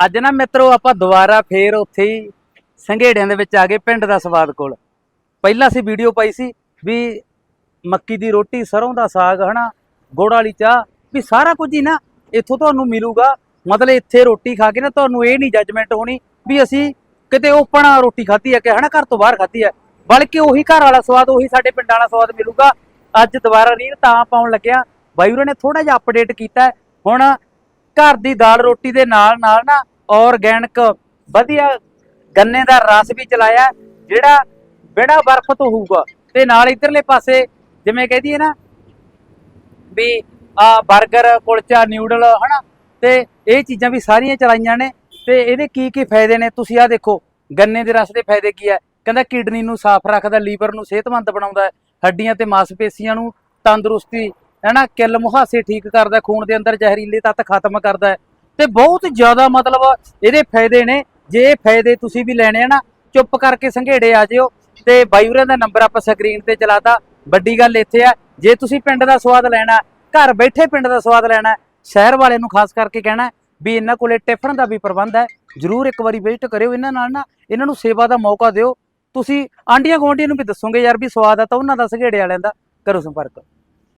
ਅੱਜ ਨਾ ਮਿੱਤਰੋ ਆਪਾਂ ਦੁਬਾਰਾ ਫੇਰ ਉੱਥੇ ਹੀ ਸੰਘੇੜਿਆਂ ਦੇ ਵਿੱਚ ਆ ਗਏ ਪਿੰਡ ਦਾ ਸਵਾਦ ਕੋਲ। ਪਹਿਲਾਂ ਅਸੀਂ ਵੀਡੀਓ ਪਾਈ ਸੀ ਵੀ ਮੱਕੀ ਦੀ ਰੋਟੀ, ਸਰੋਂ ਦਾ ਸਾਗ, ਹਨਾ, ਗੁੜ ਵਾਲੀ ਚਾਹ, ਵੀ ਸਾਰਾ ਕੁਝ ਹੀ ਨਾ ਇੱਥੋਂ ਤੁਹਾਨੂੰ ਮਿਲੂਗਾ। ਮਤਲਬ ਇੱਥੇ ਰੋਟੀ ਖਾ ਕੇ ਨਾ ਤੁਹਾਨੂੰ ਇਹ ਨਹੀਂ ਜੱਜਮੈਂਟ ਹੋਣੀ ਵੀ ਅਸੀਂ ਕਿਤੇ ਓਪਨ ਰੋਟੀ ਖਾਧੀ ਹੈ ਕਿ ਹਨਾ ਘਰ ਤੋਂ ਬਾਹਰ ਖਾਧੀ ਹੈ ਬਲਕਿ ਉਹੀ ਘਰ ਵਾਲਾ ਸਵਾਦ, ਉਹੀ ਸਾਡੇ ਪਿੰਡਾਂ ਵਾਲਾ ਸਵਾਦ ਮਿਲੂਗਾ। ਅੱਜ ਦੁਬਾਰਾ ਰੀਲ ਤਾਂ ਪਾਉਣ ਲੱਗਿਆ। ਬਾਈ ਉਹਨਾਂ ਨੇ ਥੋੜਾ ਜਿਹਾ ਅਪਡੇਟ ਕੀਤਾ। ਹੁਣ ਘਰ ਦੀ ਦਾਲ ਰੋਟੀ ਦੇ ਨਾਲ ਨਾਲ ਨਾ ਆਰਗੈਨਿਕ ਵਧੀਆ ਗੰਨੇ ਦਾ ਰਸ ਵੀ ਚਲਾਇਆ, ਜਿਹੜਾ ਬਿਨਾਂ ਬਰਫ਼ ਤੋਂ ਹੋਊਗਾ। ਤੇ ਨਾਲ ਇਧਰਲੇ ਪਾਸੇ ਜਿਵੇਂ ਕਹਦੀ ਹੈ ਨਾ, ਵੀ ਆ 버ਗਰ ਕੁਲਚਾ, ਨਿਊਡਲ, ਹਨਾ? ਤੇ ਇਹ ਚੀਜ਼ਾਂ ਵੀ ਸਾਰੀਆਂ ਚਲਾਈਆਂ ਨੇ, ਤੇ ਇਹਦੇ ਕੀ ਕੀ ਫਾਇਦੇ ਨੇ? ਤੁਸੀਂ ਆ ਦੇਖੋ, ਗੰਨੇ ਦੇ ਰਸ ਦੇ ਫਾਇਦੇ ਕੀ ਹੈ ਕਹਿੰਦਾ ਕਿਡਨੀ ਨੂੰ ਸਾਫ਼ ਰੱਖਦਾ, ਲੀਵਰ ਨੂੰ ਸਿਹਤਮੰਦ ਬਣਾਉਂਦਾ ਹੈ ਹੱਡੀਆਂ ਤੇ ਮਾਸਪੇਸ਼ੀਆਂ ਨੂੰ ਤੰਦਰੁਸਤੀ, ਹੈਨਾ? ਕਿੱਲ ਮੁਹਾਸੇ ਠੀਕ ਕਰਦਾ, ਖੂਨ ਦੇ ਅੰਦਰ ਜ਼ਹਿਰੀਲੇ ਤੱਤ ਖਤਮ ਕਰਦਾ ਤੇ ਬਹੁਤ ਜ਼ਿਆਦਾ ਮਤਲਬ ਇਹਦੇ ਫਾਇਦੇ ਨੇ। ਜੇ ਇਹ ਫਾਇਦੇ ਤੁਸੀਂ ਵੀ ਲੈਣੇ ਆ ਨਾ, ਚੁੱਪ ਕਰਕੇ ਸੰਘੇੜੇ ਆ ਜਿਓ ਤੇ ਬਾਈ ਦਾ ਨੰਬਰ ਆਪਾਂ ਸਕਰੀਨ ਤੇ ਚਲਾਤਾ। ਵੱਡੀ ਗੱਲ ਇੱਥੇ ਆ, ਜੇ ਤੁਸੀਂ ਪਿੰਡ ਦਾ ਸਵਾਦ ਲੈਣਾ, ਘਰ ਬੈਠੇ ਪਿੰਡ ਦਾ ਸਵਾਦ ਲੈਣਾ, ਸ਼ਹਿਰ ਵਾਲੇ ਨੂੰ ਖਾਸ ਕਰਕੇ ਕਹਿਣਾ ਵੀ ਇਹਨਾਂ ਕੋਲੇ ਟਿਫਨ ਦਾ ਵੀ ਪ੍ਰਬੰਧ ਹੈ, ਜਰੂਰ ਇੱਕ ਵਾਰੀ ਵਿਜ਼ਿਟ ਕਰਿਓ ਇਹਨਾਂ ਨਾਲ ਨਾ, ਇਹਨਾਂ ਨੂੰ ਸੇਵਾ ਦਾ ਮੌਕਾ ਦਿਓ। ਤੁਸੀਂ ਆਂਡੀਆਂ ਗੁਆਂਢੀਆਂ ਨੂੰ ਵੀ ਦੱਸੋਗੇ ਯਾਰ ਵੀ ਸਵਾਦ ਆ ਤਾਂ ਉਹਨਾਂ ਦਾ ਸੰਘੇੜੇ ਵਾਲਿਆਂ ਦਾ, ਕਰੋ ਸੰਪਰਕ।